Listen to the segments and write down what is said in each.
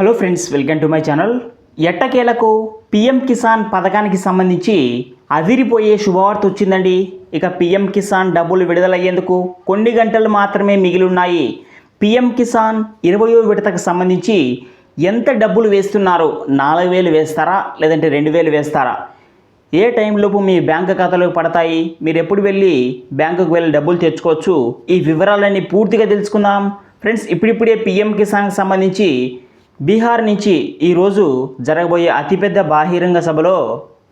Hello friends welcome to my channel. ఎట్టకేలకు PM Kisan పథకానికి సంబంధించి అదిరిపోయే శుభవార్త వచ్చిందండి. ఇక పిఎం కిసాన్ డబ్బులు విడుదలయ్యేందుకు కొన్ని గంటలు మాత్రమే మిగిలి ఉన్నాయి పిఎం కిసాన్ ఇరవయో విడతకు సంబంధించి ఎంత డబ్బులు వేస్తున్నారు నాలుగు వేలు వేస్తారా లేదంటే రెండు వేలు వేస్తారా? ఏ టైంలోపు మీ బ్యాంక్ ఖాతాలోకి పడతాయి? మీరు ఎప్పుడు వెళ్ళి బ్యాంకుకు వెళ్ళి డబ్బులు తెచ్చుకోవచ్చు? ఈ వివరాలన్నీ పూర్తిగా తెలుసుకుందాం. ఫ్రెండ్స్ ఇప్పుడిప్పుడే పిఎం కిసాన్కి సంబంధించి బీహార్ నుంచి ఈరోజు జరగబోయే అతిపెద్ద బాహిరంగ సభలో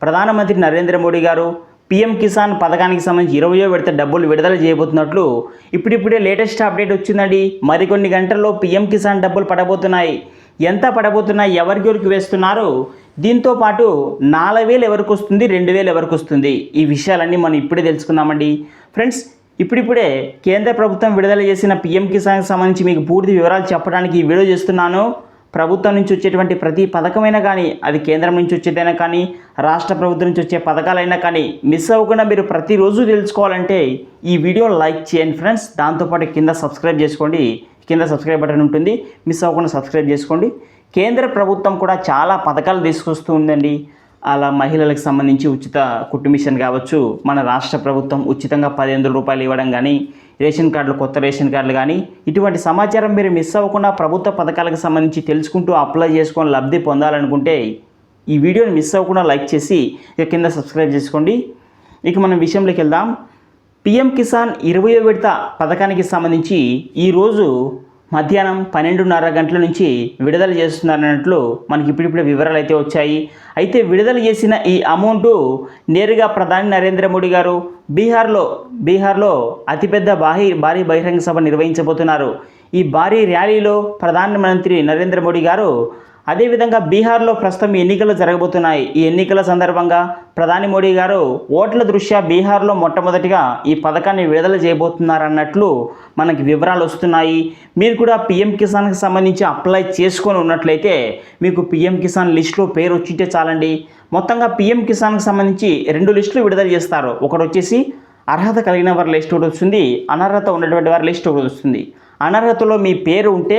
ప్రధానమంత్రి నరేంద్ర మోడీ గారు పిఎం కిసాన్ పథకానికి సంబంధించి ఇరవయో విడత డబ్బులు విడుదల చేయబోతున్నట్లు ఇప్పుడిప్పుడే లేటెస్ట్ అప్డేట్ వచ్చిందండి. మరికొన్ని గంటల్లో పిఎం కిసాన్ డబ్బులు పడబోతున్నాయి. ఎంత పడబోతున్నాయి ఎవరికెవరికి వేస్తున్నారు? దీంతో పాటు నాలుగు వేలు ఎవరికి వస్తుంది రెండు వేలు ఎవరికి వస్తుంది? ఈ విషయాలన్నీ మనం ఇప్పుడే తెలుసుకుందామండి. ఫ్రెండ్స్ ఇప్పుడిప్పుడే కేంద్ర ప్రభుత్వం విడుదల చేసిన పిఎం కిసాన్కి సంబంధించి మీకు పూర్తి వివరాలు చెప్పడానికి ఈ వీడియో చేస్తున్నాను. ప్రభుత్వం నుంచి వచ్చేటువంటి ప్రతి పథకమైనా కానీ అది కేంద్రం నుంచి వచ్చేదైనా కానీ రాష్ట్ర ప్రభుత్వం నుంచి వచ్చే పథకాలైనా కానీ మిస్ అవ్వకుండా మీరు ప్రతిరోజు తెలుసుకోవాలంటే ఈ వీడియో లైక్ చేయండి ఫ్రెండ్స్. దాంతోపాటు కింద సబ్స్క్రైబ్ చేసుకోండి. కింద సబ్స్క్రైబ్ బటన్ ఉంటుంది. మిస్ అవ్వకుండా సబ్స్క్రైబ్ చేసుకోండి. కేంద్ర ప్రభుత్వం కూడా చాలా పథకాలు తీసుకొస్తూ ఉందండి. అలా మహిళలకు సంబంధించి ఉచిత కుట్టు మిషన్ కావచ్చు మన రాష్ట్ర ప్రభుత్వం ఉచితంగా పదిహేను రూపాయలు ఇవ్వడం కానీ రేషన్ కార్డులు కొత్త రేషన్ కార్డులు కానీ ఇటువంటి సమాచారం మీరు మిస్ అవ్వకుండా ప్రభుత్వ పథకాలకు సంబంధించి తెలుసుకుంటూ అప్లై చేసుకొని లబ్ధి పొందాలనుకుంటే ఈ వీడియోని మిస్ అవ్వకుండా లైక్ చేసి ఇక కింద సబ్స్క్రైబ్ చేసుకోండి. ఇక మనం విషయంలోకి వెళ్దాం. పిఎం కిసాన్ ఇరవయో విడత పథకానికి సంబంధించి ఈరోజు మధ్యాహ్నం పన్నెండున్నర గంటల నుంచి విడుదల చేస్తున్నారన్నట్లు మనకి ఇప్పుడిప్పుడే వివరాలు అయితే వచ్చాయి. అయితే విడుదల చేసిన ఈ అమౌంట్ నేరుగా ప్రధాని నరేంద్ర మోడీ గారు బీహార్లో బీహార్లో అతిపెద్ద భారీ భారీ బహిరంగ సభ నిర్వహించబోతున్నారు. ఈ భారీ ర్యాలీలో ప్రధానమంత్రి నరేంద్ర మోడీ గారు అదేవిధంగా బీహార్లో ప్రస్తుతం ఎన్నికలు జరగబోతున్నాయి. ఈ ఎన్నికల సందర్భంగా ప్రధాని మోడీ గారు ఓట్ల దృష్ట్యా బీహార్లో మొట్టమొదటిగా ఈ పథకాన్ని విడుదల చేయబోతున్నారన్నట్లు మనకి వివరాలు వస్తున్నాయి. మీరు కూడా పిఎం కిసాన్కి సంబంధించి అప్లై చేసుకొని ఉన్నట్లయితే మీకు పిఎం కిసాన్ లిస్టులో పేరు వచ్చింటే చాలండి. మొత్తంగా పిఎం కిసాన్కి సంబంధించి రెండు లిస్టులు విడుదల చేస్తారు. ఒకటి వచ్చేసి అర్హత కలిగిన వారి లిస్ట్ ఒకటి వస్తుంది. అనర్హత ఉన్నటువంటి వారి లిస్ట్ ఒకటి వస్తుంది. అనర్హతలో మీ పేరు ఉంటే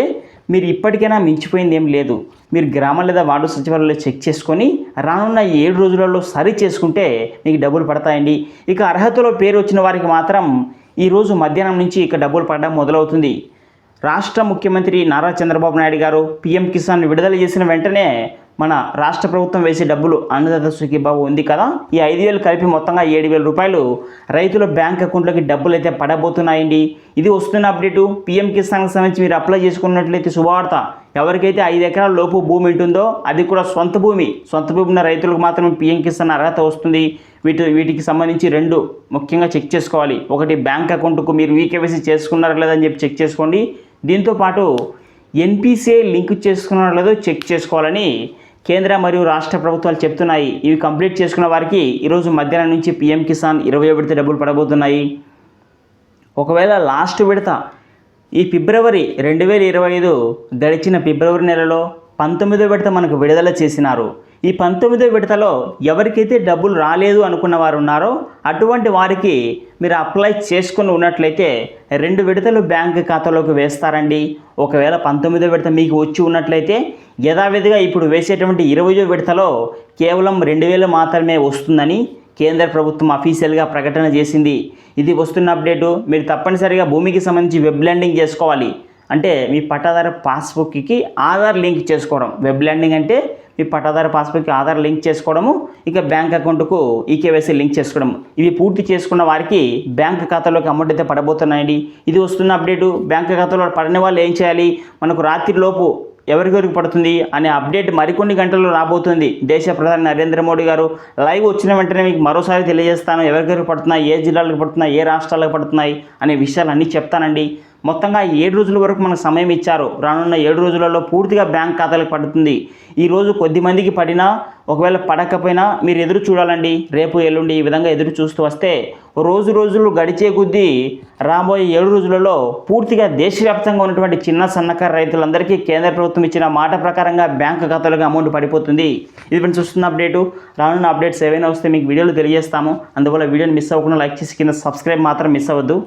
మీరు ఇప్పటికైనా మించిపోయింది ఏం లేదు. మీరు గ్రామం లేదా వార్డు సచివాలయంలో చెక్ చేసుకొని రానున్న ఏడు రోజులలో సరి చేసుకుంటే మీకు డబ్బులు పడతాయండి. ఇక అర్హతలో పేరు వచ్చిన వారికి మాత్రం ఈరోజు మధ్యాహ్నం నుంచి ఇక డబ్బులు పడడం మొదలవుతుంది. రాష్ట్ర ముఖ్యమంత్రి నారా చంద్రబాబు నాయుడు గారు పీఎం కిసాన్ విడుదల చేసిన వెంటనే మన రాష్ట్ర ప్రభుత్వం వేసే డబ్బులు అన్నదాత సుఖీబాబు ఉంది కదా? ఈ ఐదు వేలు కలిపి మొత్తంగా ఏడు వేల రూపాయలు రైతుల బ్యాంక్ అకౌంట్లోకి డబ్బులు అయితే పడబోతున్నాయండి. ఇది వస్తున్న అప్డేటు. పిఎం కిసాన్కి సంబంధించి మీరు అప్లై చేసుకున్నట్లయితే శుభవార్త. ఎవరికైతే ఐదు ఎకరాల లోపు భూమి ఉంటుందో అది కూడా సొంత భూమి. సొంత భూమి ఉన్న రైతులకు మాత్రమే పిఎం కిసాన్ అర్హత వస్తుంది. వీటి వీటికి సంబంధించి రెండు ముఖ్యంగా చెక్ చేసుకోవాలి. ఒకటి బ్యాంక్ అకౌంట్కు మీరు వీకేవైసీ చేసుకున్నారా లేదని చెప్పి చెక్ చేసుకోండి. దీంతోపాటు ఎన్పిసిఐ లింక్ చేసుకున్నారో లేదో చెక్ చేసుకోవాలని కేంద్ర మరియు రాష్ట్ర ప్రభుత్వాలు చెప్తున్నాయి ఇవి కంప్లీట్ చేసుకున్న వారికి ఈరోజు మధ్యాహ్నం నుంచి పిఎం కిసాన్ ఇరవై విడత డబ్బులు పడబోతున్నాయి. ఒకవేళ లాస్ట్ విడత ఈ ఫిబ్రవరి రెండు వేల ఇరవై ఐదు గడిచిన ఫిబ్రవరి నెలలో పంతొమ్మిదో విడత మనకు విడుదల చేసినారు. ఈ పంతొమ్మిదో విడతలో ఎవరికైతే డబ్బులు రాలేదు అనుకున్న వారు ఉన్నారో అటువంటి వారికి మీరు అప్లై చేసుకుని ఉన్నట్లయితే రెండు విడతలు బ్యాంక్ ఖాతాలోకి వేస్తారండి. ఒకవేళ పంతొమ్మిదో విడత మీకు వచ్చి ఉన్నట్లయితే యథావిధిగా ఇప్పుడు వేసేటువంటి ఇరవయో విడతలో కేవలం రెండు వేలు మాత్రమే వస్తుందని కేంద్ర ప్రభుత్వం అఫీషియల్గా ప్రకటన చేసింది. ఇది వస్తున్న అప్డేటు. మీరు తప్పనిసరిగా భూమికి సంబంధించి వెబ్ ల్యాండింగ్ చేసుకోవాలి. అంటే మీ పట్టాదారు పాస్బుక్కి ఆధార్ లింక్ చేసుకోవడం. వెబ్ ల్యాండింగ్ అంటే మీ పట్టాదారు పాస్బుక్కి ఆధార్ లింక్ చేసుకోవడము ఇక బ్యాంక్ అకౌంట్కు ఈకేవైసీ లింక్ చేసుకోవడం ఇవి పూర్తి చేసుకున్న వారికి బ్యాంక్ ఖాతాలోకి అమౌంట్ అయితే పడబోతున్నాయండి. ఇది వస్తున్న అప్డేటు. బ్యాంక్ ఖాతాలో పడని వాళ్ళు ఏం చేయాలి? మనకు రాత్రిలోపు ఎవరికెవరికి పడుతుంది అనే అప్డేట్ మరికొన్ని గంటల్లో రాబోతుంది. దేశ ప్రధాని నరేంద్ర మోడీ గారు లైవ్ వచ్చిన వెంటనే మీకు మరోసారి తెలియజేస్తాను. ఎవరికెవరికి పడుతున్నాయి? ఏ జిల్లాలకు పడుతున్నాయి? ఏ రాష్ట్రాలకు పడుతున్నాయి? అనే విషయాలు అన్నీ చెప్తానండి. మొత్తంగా ఏడు రోజుల వరకు మనకు సమయం ఇచ్చారు. రానున్న ఏడు రోజులలో పూర్తిగా బ్యాంక్ ఖాతాలకు పడుతుంది. ఈరోజు కొద్ది మందికి పడినా ఒకవేళ పడకపోయినా మీరు ఎదురు చూడాలండి. రేపు ఎల్లుండి ఈ విధంగా ఎదురు చూస్తూ వస్తే రోజు రోజులు గడిచే కొద్దీ రాబోయే ఏడు రోజులలో పూర్తిగా దేశవ్యాప్తంగా ఉన్నటువంటి చిన్న సన్నకారు రైతులందరికీ కేంద్ర ప్రభుత్వం ఇచ్చిన మాట ప్రకారంగా బ్యాంక్ ఖాతాలకు అమౌంట్ పడిపోతుంది. ఇది మనం చూస్తున్న అప్డేటు. రానున్న అప్డేట్స్ ఏవైనా వస్తే మీకు వీడియోలు తెలియజేస్తాము. అందువల్ల వీడియోని మిస్ అవ్వకుండా లైక్ చేసి కింద సబ్స్క్రైబ్ మాత్రం మిస్ అవ్వద్దు.